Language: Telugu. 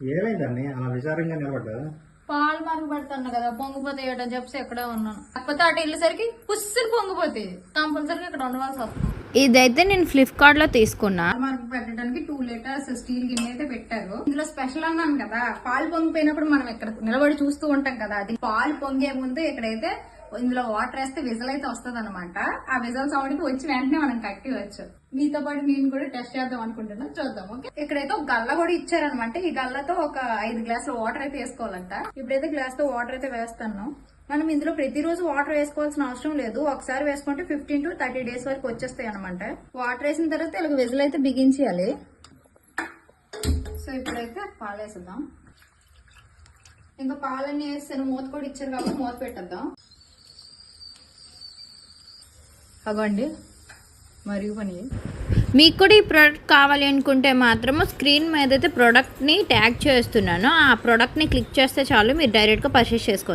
ఏమైందండి అలా విచారంగా నిలబడ్డా పాలు మరుగుపడుతున్నా కదా పొంగిపోతాయి ఏటని చెప్పి ఎక్కడే ఉన్నాను. కాకపోతే అటు వెళ్ళేసరికి పుస్సులు పొంగిపోతాయి. కంపల్సరీగా ఇక్కడ ఉండవలసి వస్తుంది. ఇదైతే నేను ఫ్లిప్కార్ట్లో తీసుకున్నా. మరుగు పెట్టడానికి టూ లీటర్స్ స్టీల్ గిన్నె అయితే పెట్టారు. ఇందులో స్పెషల్ అన్నాను కదా పాలు పొంగిపోయినప్పుడు మనం ఇక్కడ నిలబడి చూస్తూ ఉంటాం కదా అది పాలు పొంగే ముందు ఇక్కడైతే ఇందులో వాటర్ వేస్తే విజల్ అయితే వస్తుంది అనమాట ఆ విజల్ సౌండ్ వచ్చి వెంటనే మనం కట్టివచ్చు. మీతో పాటు నేను కూడా టెస్ట్ చేద్దాం అనుకుంటున్నాను చూద్దాం ఓకే ఇక్కడైతే ఒక గల్ల కూడా ఇచ్చారనమాట ఈ గల్లతో ఒక ఐదు గ్లాసుల వాటర్ అయితే వేసుకోవాలంట. ఇప్పుడైతే గ్లాస్తో వాటర్ అయితే వేస్తాను. మనం ఇందులో ప్రతిరోజు వాటర్ వేసుకోవాల్సిన అవసరం లేదు. ఒకసారి వేసుకుంటే ఫిఫ్టీన్ టు థర్టీ డేస్ వరకు వచ్చేస్తాయి అనమాట వాటర్ వేసిన తర్వాత ఇలా విజిల్ అయితే బిగించేయాలి. సో ఇప్పుడైతే పాలు వేసేద్దాం. ఇంకా పాలన్నీ వేస్తాను మూత కూడా ఇచ్చారు కాబట్టి మూత పెట్టేద్దాం. అగోండి. మరియు పని మీకు కూడా ఈ ప్రోడక్ట్ కావాలి అనుకుంటే మాత్రము స్క్రీన్ మీద అయితే ప్రోడక్ట్ని ట్యాగ్ చేస్తున్నాను. ఆ ప్రోడక్ట్ని క్లిక్ చేస్తే చాలు మీరు డైరెక్ట్గా పర్చేస్ చేసుకోవచ్చు.